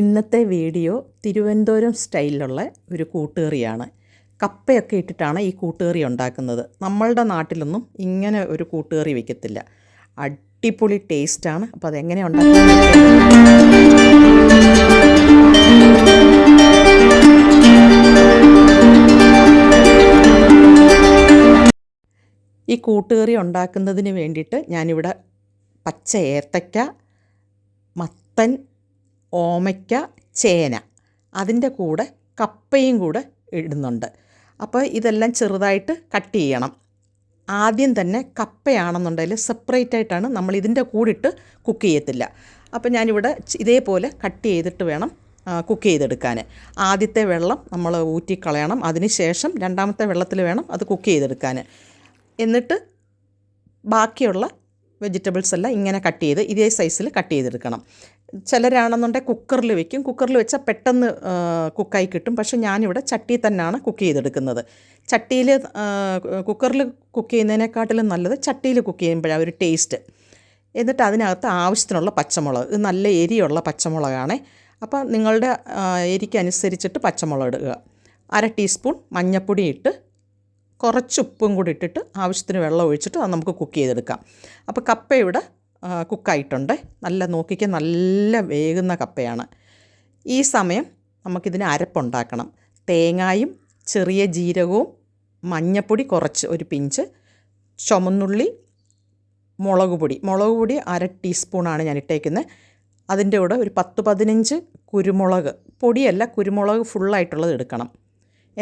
ഇന്നത്തെ വീഡിയോ തിരുവനന്തപുരം സ്റ്റൈലിലുള്ള ഒരു കൂട്ടുകറിയാണ്. കപ്പയൊക്കെ ഇട്ടിട്ടാണ് ഈ കൂട്ടുകറി ഉണ്ടാക്കുന്നത്. നമ്മളുടെ നാട്ടിലൊന്നും ഇങ്ങനെ ഒരു കൂട്ടുകറി വയ്ക്കത്തില്ല അടിപൊളി ടേസ്റ്റാണ്. അപ്പോൾ അതെങ്ങനെ ഉണ്ടാക്കുന്നത്? ഈ കൂട്ടുകറി ഉണ്ടാക്കുന്നതിന് വേണ്ടിയിട്ട് ഞാനിവിടെ പച്ച ഏത്തക്ക മത്തൻ ഓമയ്ക്ക ചേന. അതിന്റെ കൂടെ കപ്പയും കൂടെ ഇടുന്നുണ്ട്. അപ്പോൾ ഇതെല്ലാം ചെറുതായിട്ട് കട്ട് ചെയ്യണം. ആദ്യം തന്നെ കപ്പയാണെന്നുണ്ടെങ്കിൽ സെപ്പറേറ്റ് ആയിട്ടാണ് നമ്മൾ ഇതിന്റെ കൂടിട്ട് കുക്ക് ചെയ്യത്തില്ല. അപ്പോൾ ഞാനിവിടെ ഇതേപോലെ കട്ട് ചെയ്തിട്ട് വേണം കുക്ക് ചെയ്തെടുക്കാൻ. ആദ്യത്തെ വെള്ളം നമ്മൾ ഊറ്റിക്കളയണം. അതിന് ശേഷം രണ്ടാമത്തെ വെള്ളത്തിൽ വേണം അത് കുക്ക് ചെയ്തെടുക്കാൻ. എന്നിട്ട് ബാക്കിയുള്ള വെജിറ്റബിൾസ് എല്ലാം ഇങ്ങനെ കട്ട് ചെയ്ത് ഇതേ സൈസിൽ കട്ട് ചെയ്തെടുക്കണം. ചിലരാണെന്നുണ്ടെങ്കിൽ കുക്കറിൽ വെക്കും. കുക്കറിൽ വെച്ചാൽ പെട്ടെന്ന് കുക്കായി കിട്ടും. പക്ഷേ ഞാനിവിടെ ചട്ടി തന്നെയാണ് കുക്ക് ചെയ്തെടുക്കുന്നത്. ചട്ടിയിൽ കുക്കറിൽ കുക്ക് ചെയ്യുന്നതിനെക്കാട്ടിലും നല്ലത് ചട്ടിയിൽ കുക്ക് ചെയ്യുമ്പോഴാണ് ഒരു ടേസ്റ്റ് എന്നിട്ട് അതിനകത്ത് ആവശ്യത്തിനുള്ള പച്ചമുളക്. ഇത് നല്ല എരിയുള്ള പച്ചമുളകാണ്. അപ്പോൾ നിങ്ങളുടെ എരിക്കനുസരിച്ചിട്ട് പച്ചമുളക് ഇടുക. അര ടീസ്പൂൺ മഞ്ഞൾപ്പൊടി ഇട്ട് കുറച്ച് ഉപ്പും കൂടി ഇട്ടിട്ട് ആവശ്യത്തിന് വെള്ളം ഒഴിച്ചിട്ട് അത് നമുക്ക് കുക്ക് ചെയ്തെടുക്കാം. അപ്പോൾ കപ്പ ഇവിടെ കുക്കായിട്ടുണ്ട്. നല്ല നോക്കിക്ക് നല്ല വേകുന്ന കപ്പയാണ്. ഈ സമയം നമുക്കിതിന് അരപ്പുണ്ടാക്കണം. തേങ്ങായും ചെറിയ ജീരകവും മഞ്ഞപ്പൊടി കുറച്ച് ഒരു പിഞ്ച് ചുമന്നുള്ളി മുളക് പൊടി. മുളക് പൊടി അര ടീസ്പൂണാണ് ഞാൻ ഇട്ടേക്കുന്നത്. അതിന്റെ കൂടെ ഒരു പത്ത് പതിനഞ്ച് കുരുമുളക്. പൊടിയല്ല കുരുമുളക് ഫുള്ളായിട്ടുള്ളത് എടുക്കണം.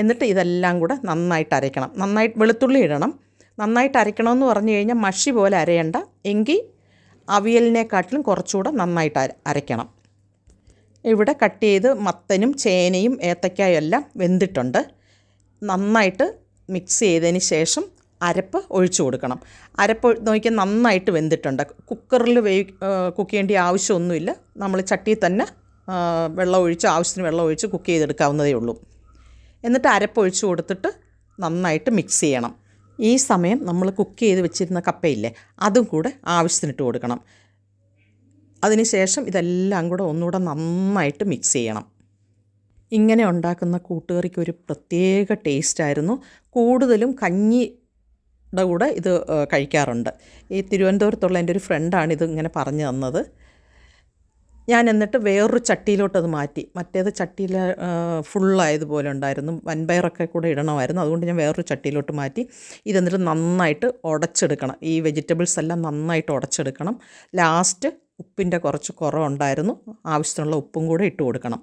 എന്നിട്ട് ഇതെല്ലാം കൂടെ നന്നായിട്ട് അരയ്ക്കണം. നന്നായിട്ട് വെളുത്തുള്ളി ഇടണം. നന്നായിട്ട് അരയ്ക്കണമെന്ന് പറഞ്ഞു കഴിഞ്ഞാൽ മഷി പോലെ അരയണ്ട. എങ്കിൽ അവിയലിനെക്കാട്ടിലും കുറച്ചുകൂടെ നന്നായിട്ട് അരയ്ക്കണം. ഇവിടെ കട്ട് ചെയ്ത് മത്തനും ചേനയും ഏത്തക്കായും എല്ലാം വെന്തിട്ടുണ്ട്. നന്നായിട്ട് മിക്സ് ചെയ്തതിന് ശേഷം അരപ്പ് ഒഴിച്ചു കൊടുക്കണം. അരപ്പ് നോക്കിയാൽ നന്നായിട്ട് വെന്തിട്ടുണ്ട്. കുക്കറിൽ വേവി കുക്ക് ചെയ്യേണ്ട ആവശ്യമൊന്നുമില്ല. നമ്മൾ ചട്ടിയിൽ തന്നെ വെള്ളം ഒഴിച്ച് ആവശ്യത്തിന് വെള്ളം ഒഴിച്ച് കുക്ക് ചെയ്തെടുക്കാവുന്നതേ ഉള്ളൂ. എന്നിട്ട് അരപ്പൊഴിച്ച് കൊടുത്തിട്ട് നന്നായിട്ട് മിക്സ് ചെയ്യണം. ഈ സമയം നമ്മൾ കുക്ക് ചെയ്ത് വെച്ചിരുന്ന കപ്പയില്ലേ അതും കൂടെ ആവശ്യത്തിനിട്ട് കൊടുക്കണം. അതിനുശേഷം ഇതെല്ലാം കൂടെ ഒന്നുകൂടെ നന്നായിട്ട് മിക്സ് ചെയ്യണം. ഇങ്ങനെ ഉണ്ടാക്കുന്ന കൂട്ടുകറിക്ക് ഒരു പ്രത്യേക ടേസ്റ്റായിരുന്നു കൂടുതലും കഞ്ഞിയുടെ കൂടെ ഇത് കഴിക്കാറുണ്ട്. ഈ തിരുവനന്തപുരത്തുള്ള എന്റെ ഒരു ഫ്രണ്ടാണ് ഇത് ഇങ്ങനെ പറഞ്ഞു തന്നത്. ഞാൻ എന്നിട്ട് വേറൊരു ചട്ടിയിലോട്ട് അത് മാറ്റി. മറ്റേത് ചട്ടിയിൽ ഫുള്ളായതുപോലെ ഉണ്ടായിരുന്നു. വൻപയറൊക്കെ കൂടെ ഇടണമായിരുന്നു. അതുകൊണ്ട് ഞാൻ വേറൊരു ചട്ടിയിലോട്ട് മാറ്റി. ഇതെന്നിട്ട് നന്നായിട്ട് ഉടച്ചെടുക്കണം. ഈ വെജിറ്റബിൾസ് എല്ലാം നന്നായിട്ട് ഉടച്ചെടുക്കണം. ലാസ്റ്റ് ഉപ്പിന്റെ കുറച്ച് കുറവുണ്ടായിരുന്നു. ആവശ്യത്തിനുള്ള ഉപ്പും കൂടെ ഇട്ട് കൊടുക്കണം.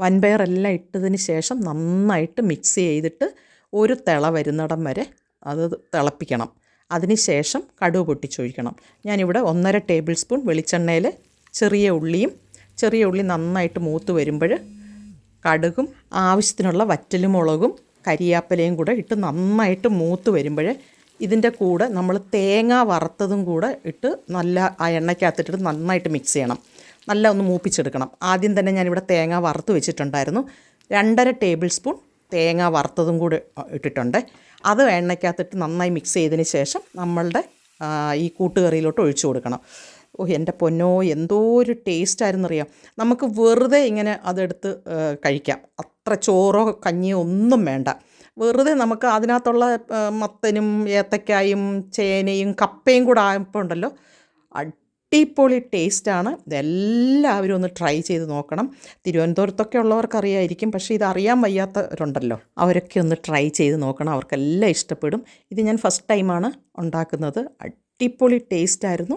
വൻപയറെല്ലാം ഇട്ടതിന് ശേഷം നന്നായിട്ട് മിക്സ് ചെയ്തിട്ട് ഒരു തിള വരുന്നിടം വരെ അത് തിളപ്പിക്കണം. അതിനുശേഷം കടുവ് പൊട്ടിച്ചൊഴിക്കണം. ഞാനിവിടെ ഒന്നര ടേബിൾ സ്പൂൺ വെളിച്ചെണ്ണയിൽ ചെറിയ ഉള്ളിയും ചെറിയ ഉള്ളി നന്നായിട്ട് മൂത്ത് വരുമ്പോൾ കടുകും ആവശ്യത്തിനുള്ള വറ്റലുമുളകും കരിയാപ്പലയും കൂടെ ഇട്ട് നന്നായിട്ട് മൂത്ത് വരുമ്പോൾ ഇതിന്റെ കൂടെ നമ്മൾ തേങ്ങ വറുത്തതും കൂടെ ഇട്ട് നല്ല ആ എണ്ണയ്ക്കകത്തിട്ടിട്ട് നന്നായിട്ട് മിക്സ് ചെയ്യണം. നല്ല ഒന്ന് മൂപ്പിച്ചെടുക്കണം. ആദ്യം തന്നെ ഞാനിവിടെ തേങ്ങ വറുത്ത് വെച്ചിട്ടുണ്ടായിരുന്നു. രണ്ടര ടേബിൾ സ്പൂൺ തേങ്ങ വറുത്തതും കൂടെ ഇട്ടിട്ടുണ്ട്. അത് എണ്ണയ്ക്കകത്തിട്ട് നന്നായി മിക്സ് ചെയ്തതിന് ശേഷം നമ്മളുടെ ഈ കൂട്ടുകറിയിലോട്ട് ഒഴിച്ചു കൊടുക്കണം. ഓ എന്റെ പൊന്നോ എന്തോ ഒരു ടേസ്റ്റായിരുന്നറിയാം നമുക്ക് വെറുതെ ഇങ്ങനെ അതെടുത്ത് കഴിക്കാം. അത്ര ചോറോ കഞ്ഞിയോ ഒന്നും വേണ്ട. വെറുതെ നമുക്ക് അതിനകത്തുള്ള മത്തനും ഏത്തക്കായും ചേനയും കപ്പയും കൂടെ ആയപ്പോൾ ഉണ്ടല്ലോ അടിപൊളി ടേസ്റ്റാണ് ഇതെല്ലാവരും ഒന്ന് ട്രൈ ചെയ്ത് നോക്കണം. തിരുവനന്തപുരത്തൊക്കെ ഉള്ളവർക്കറിയായിരിക്കും പക്ഷേ ഇത് അറിയാൻ വയ്യാത്തവരുണ്ടല്ലോ. അവരൊക്കെ ഒന്ന് ട്രൈ ചെയ്ത് നോക്കണം. അവർക്കെല്ലാം ഇഷ്ടപ്പെടും. ഇത് ഞാൻ ഫസ്റ്റ് ടൈമാണ് ഉണ്ടാക്കുന്നത്. അടിപൊളി ടേസ്റ്റായിരുന്നു